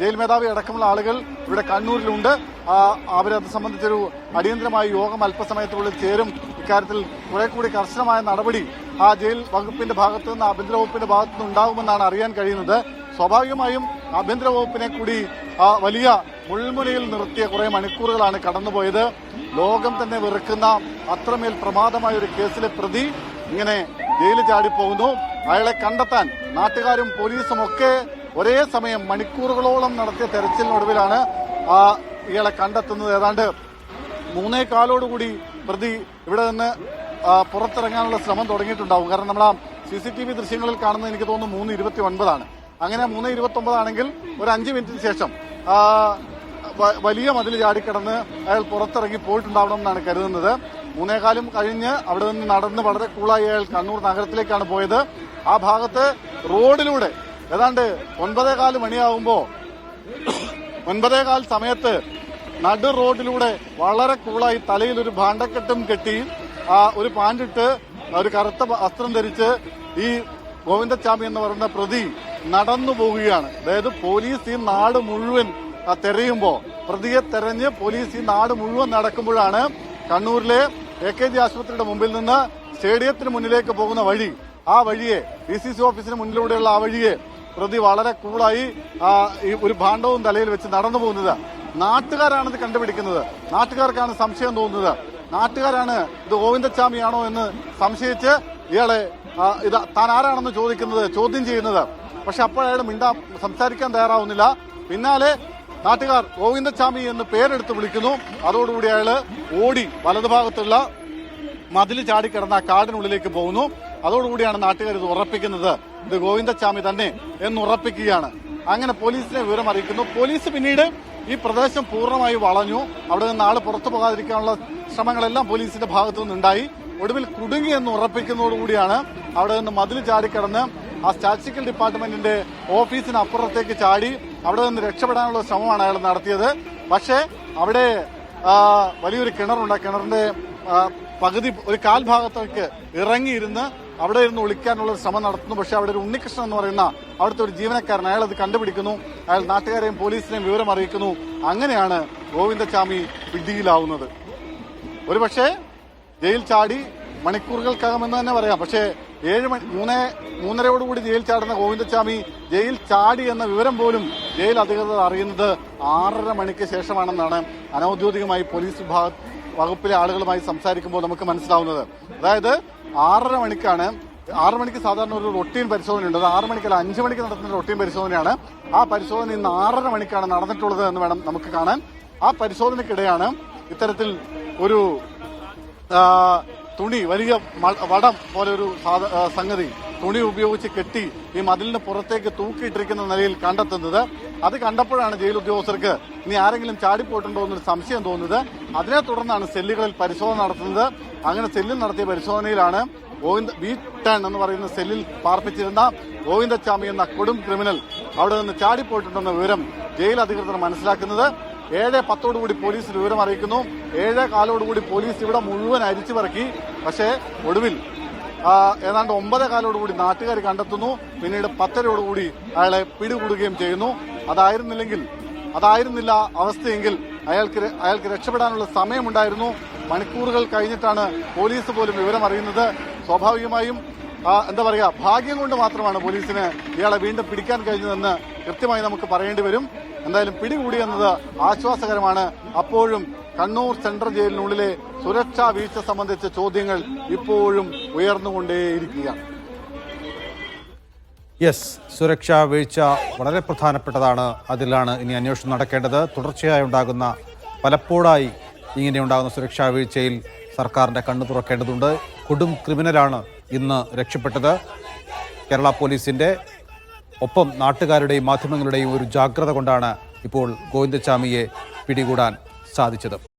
Jail മേധാവി അടക്കമുള്ള ആളുകൾ ഇവിടെ കണ്ണൂരിലുണ്ട്. അവരത് സംബന്ധിച്ചൊരു അടിയന്തരമായ യോഗം അല്പസമയത്തിനുള്ളിൽ ചേരും. ഇക്കാര്യത്തിൽ കുറെ കൂടി കർശനമായ നടപടി ആ ജയിൽ വകുപ്പിന്റെ ഭാഗത്തു നിന്ന് ആഭ്യന്തര വകുപ്പിന്റെ ഭാഗത്തു നിന്ന് ഉണ്ടാകുമെന്നാണ് അറിയാൻ കഴിയുന്നത്. സ്വാഭാവികമായും ആഭ്യന്തര വകുപ്പിനെ കൂടി വലിയ മുൾമുനയിൽ നിർത്തിയ കുറെ മണിക്കൂറുകളാണ് കടന്നുപോയത്. ലോകം തന്നെ വെറുക്കുന്ന അത്രമേൽ പ്രമാദമായ ഒരു കേസിലെ പ്രതി ഇങ്ങനെ ജയിലിൽ ചാടിപ്പോകുന്നു. അയാളെ കണ്ടെത്താൻ നാട്ടുകാരും പോലീസും ഒക്കെ ഒരേ സമയം മണിക്കൂറുകളോളം നടത്തിയ തെരച്ചിലിനൊടുവിലാണ് ഇയാളെ കണ്ടെത്തുന്നത്. ഏതാണ്ട് മൂന്നേ കാലോടുകൂടി പ്രതി ഇവിടെ നിന്ന് പുറത്തിറങ്ങാനുള്ള ശ്രമം തുടങ്ങിയിട്ടുണ്ടാവും. കാരണം നമ്മൾ ആ സി സി ടി വി ദൃശ്യങ്ങളിൽ കാണുന്നത് എനിക്ക് തോന്നുന്നു മൂന്ന് ഇരുപത്തി ഒൻപതാണ് അങ്ങനെ മൂന്ന് ഇരുപത്തി ഒമ്പതാണെങ്കിൽ ഒരു അഞ്ച് മിനിറ്റിന് ശേഷം വലിയ മതിൽ ചാടിക്കിടന്ന് അയാൾ പുറത്തിറങ്ങി പോയിട്ടുണ്ടാവണം എന്നാണ് കരുതുന്നത്. മൂന്നേകാലും കഴിഞ്ഞ് അവിടെ നിന്ന് നടന്ന് വളരെ കൂളായി അയാൾ കണ്ണൂർ നഗരത്തിലേക്കാണ് പോയത്. ആ ഭാഗത്ത് റോഡിലൂടെ ഏതാണ്ട് ഒൻപതേകാൽ മണിയാകുമ്പോൾ ഒൻപതേകാൽ സമയത്ത് നടു റോഡിലൂടെ വളരെ കൂളായി തലയിൽ ഒരു ഭാണ്ഡക്കെട്ടും കെട്ടി ആ ഒരു പാൻഡിട്ട് ഒരു കറുത്ത വസ്ത്രം ധരിച്ച് ഈ ഗോവിന്ദച്ചാമി എന്ന് പറയുന്ന പ്രതി നടന്നു പോവുകയാണ്. അതായത് പോലീസ് ഈ നാട് മുഴുവൻ തെരയുമ്പോൾ തെരയുമ്പോ പ്രതിയെ തെരഞ്ഞ് പോലീസ് ഈ നാട് മുഴുവൻ നടക്കുമ്പോഴാണ് കണ്ണൂരിലെ എ കെ ജി ആശുപത്രിയുടെ മുമ്പിൽ നിന്ന് സ്റ്റേഡിയത്തിന് മുന്നിലേക്ക് പോകുന്ന വഴി ആ വഴിയെ ഡി സി സി ഓഫീസിന് മുന്നിലൂടെയുള്ള ആ വഴിയെ പ്രതി വളരെ കൂളായി ഒരു ഭാണ്ഡവും തലയിൽ വെച്ച് നടന്നു പോകുന്നത്. നാട്ടുകാരാണിത് കണ്ടുപിടിക്കുന്നത്. നാട്ടുകാർക്കാണ് സംശയം തോന്നുന്നത്. നാട്ടുകാരാണ് ഇത് ഗോവിന്ദച്ചാമിയാണോ എന്ന് സംശയിച്ച് ഇയാളെ ഇത് താൻ ആരാണെന്ന് ചോദിക്കുന്നത് ചോദ്യം ചെയ്യുന്നത്. പക്ഷെ അപ്പോഴയാൾ മിണ്ടാ സംസാരിക്കാൻ തയ്യാറാവുന്നില്ല. പിന്നാലെ നാട്ടുകാർ ഗോവിന്ദച്ചാമി എന്ന് പേരെടുത്ത് വിളിക്കുന്നു. അതോടുകൂടി അയാൾ ഓടി വലതുഭാഗത്തുള്ള മതിൽ ചാടിക്കിടന്ന കാടിനുള്ളിലേക്ക് പോകുന്നു. അതോടുകൂടിയാണ് നാട്ടുകാർ ഇത് ഉറപ്പിക്കുന്നത്. ഇത് ഗോവിന്ദസ്വാമി തന്നെ എന്ന് ഉറപ്പിക്കുകയാണ് അങ്ങനെ പോലീസിനെ വിവരം അറിയിക്കുന്നു. പോലീസ് പിന്നീട് ഈ പ്രദേശം പൂർണമായി വളഞ്ഞു. അവിടെ നിന്ന് ആൾ പുറത്തു പോകാതിരിക്കാനുള്ള ശ്രമങ്ങളെല്ലാം പോലീസിന്റെ ഭാഗത്തു നിന്നുണ്ടായി. ഒടുവിൽ കുടുങ്ങി എന്ന് ഉറപ്പിക്കുന്നതോടുകൂടിയാണ് അവിടെ നിന്ന് മതിൽ ചാടിക്കടന്ന് ആ സ്റ്റാറ്റിസ്റ്റിക്കൽ ഡിപ്പാർട്ട്മെന്റിന്റെ ഓഫീസിന് അപ്പുറത്തേക്ക് ചാടി അവിടെ നിന്ന് രക്ഷപ്പെടാനുള്ള ശ്രമമാണ് അയാൾ നടത്തിയത്. പക്ഷേ അവിടെ വലിയൊരു കിണറുണ്ട്. കിണറിന്റെ പകുതി ഒരു കാൽ ഭാഗത്തേക്ക് ഇറങ്ങിയിരുന്ന് അവിടെ ഇരുന്ന് ഒളിക്കാനുള്ള ഒരു ശ്രമം നടത്തുന്നു. പക്ഷെ അവിടെ ഒരു ഉണ്ണികൃഷ്ണൻ എന്ന് പറയുന്ന അവിടുത്തെ ഒരു ജീവനക്കാരൻ അയാൾ അത് കണ്ടുപിടിക്കുന്നു. അയാൾ നാട്ടുകാരെയും പോലീസിനെയും വിവരം അറിയിക്കുന്നു. അങ്ങനെയാണ് ഗോവിന്ദസ്വാമി പിടിയിലാവുന്നത് ഒരുപക്ഷെ ജയിൽ ചാടി മണിക്കൂറുകൾക്കകമെന്ന് തന്നെ പറയാം. പക്ഷേ ഏഴ് മണി മൂന്നേ മൂന്നരയോടുകൂടി ജയിൽ ചാടുന്ന ഗോവിന്ദസ്വാമി ജയിൽ ചാടി എന്ന വിവരം പോലും ജയിൽ അധികൃതർ അറിയുന്നത് ആറര മണിക്ക് ശേഷമാണെന്നാണ് അനൌദ്യോഗികമായി പോലീസ് വിഭാഗ വകുപ്പിലെ ആളുകളുമായി സംസാരിക്കുമ്പോൾ നമുക്ക് മനസ്സിലാവുന്നത്. അതായത് ആറര മണിക്കാണ് ആറു മണിക്ക് സാധാരണ ഒരു റൊട്ടീൻ പരിശോധന ഉണ്ട് അത് ആറു മണിക്കല്ല അഞ്ചു മണിക്ക് നടത്തുന്ന റൊട്ടീൻ പരിശോധനയാണ്. ആ പരിശോധന ഇന്ന് ആറര മണിക്കാണ് നടന്നിട്ടുള്ളത് എന്ന് വേണം നമുക്ക് കാണാൻ. ആ പരിശോധനയ്ക്കിടെയാണ് ഇത്തരത്തിൽ ഒരു തുണി വലിയ വടം പോലെ ഒരു സംഗതി തുണി ഉപയോഗിച്ച് കെട്ടി ഈ മതിലിന് പുറത്തേക്ക് തൂക്കിയിട്ടിരിക്കുന്ന നിലയിൽ കണ്ടെത്തുന്നത്. അത് കണ്ടപ്പോഴാണ് ജയിൽ ഉദ്യോഗസ്ഥർക്ക് ഇനി ആരെങ്കിലും ചാടിപ്പോയിട്ടുണ്ടോ എന്നൊരു സംശയം തോന്നുന്നത്. അതിനെ തുടർന്നാണ് സെല്ലുകളിൽ പരിശോധന നടത്തുന്നത്. അങ്ങനെ സെല്ലിൽ നടത്തിയ പരിശോധനയിലാണ് ഗോവിന്ദ ബി ടെൻ എന്ന് പറയുന്ന സെല്ലിൽ പാർപ്പിച്ചിരുന്ന ഗോവിന്ദച്ചാമി എന്ന കൊടും ക്രിമിനൽ അവിടെ നിന്ന് ചാടിപ്പോയിട്ടുണ്ടെന്ന വിവരം ജയിൽ അധികൃതർ മനസ്സിലാക്കുന്നത്. ഏഴ് പത്തോടുകൂടി പോലീസ് വിവരം അറിയിക്കുന്നു. ഏഴ് കാലോടുകൂടി പോലീസ് ഇവിടെ മുഴുവൻ അരിച്ചു പറക്കി. പക്ഷേ ഒടുവിൽ ഏതാണ്ട് ഒമ്പത് കാലോടുകൂടി നാട്ടുകാർ കണ്ടെത്തുന്നു. പിന്നീട് പത്തരയോടുകൂടി അയാളെ പിടികൂടുകയും ചെയ്യുന്നു. അതായിരുന്നില്ലെങ്കിൽ അതായിരുന്നില്ല അവസ്ഥയെങ്കിൽ അയാൾക്ക് അയാൾക്ക് രക്ഷപ്പെടാനുള്ള സമയമുണ്ടായിരുന്നു. മണിക്കൂറുകൾ കഴിഞ്ഞിട്ടാണ് പോലീസ് പോലും വിവരം അറിയുന്നത്. സ്വാഭാവികമായും എന്താ പറയുക ഭാഗ്യം കൊണ്ട് മാത്രമാണ് പോലീസിന് ഇയാളെ വീണ്ടും പിടിക്കാൻ കഴിഞ്ഞതെന്ന് കൃത്യമായി നമുക്ക് പറയേണ്ടി വരും. എന്തായാലും പിടികൂടിയെന്നത് ആശ്വാസകരമാണ്. അപ്പോഴും കണ്ണൂർ സെൻട്രൽ ജയിലിനുള്ളിലെ സുരക്ഷാ വീഴ്ച സംബന്ധിച്ച ചോദ്യങ്ങൾ ഇപ്പോഴും ഉയർന്നുകൊണ്ടേയിരിക്കുകയാണ് യെസ് സുരക്ഷാ വീഴ്ച വളരെ പ്രധാനപ്പെട്ടതാണ്. അതിലാണ് ഇനി അന്വേഷണം നടക്കേണ്ടത്. തുടർച്ചയായി ഉണ്ടാകുന്ന പലപ്പോഴായി ഇങ്ങനെ ഉണ്ടാകുന്ന സുരക്ഷാ വീഴ്ചയിൽ സർക്കാരിന്റെ കണ്ണു തുറക്കേണ്ടതുണ്ട്. കൊടും ക്രിമിനലാണ് ഇന്ന് രക്ഷപ്പെട്ടത്. കേരള പോലീസിന്റെ ഒപ്പം നാട്ടുകാരുടെയും മാധ്യമങ്ങളുടെയും ഒരു ജാഗ്രത കൊണ്ടാണ് ഇപ്പോൾ ഗോവിന്ദസ്വാമിയെ പിടികൂടാൻ സാധിച്ചത്.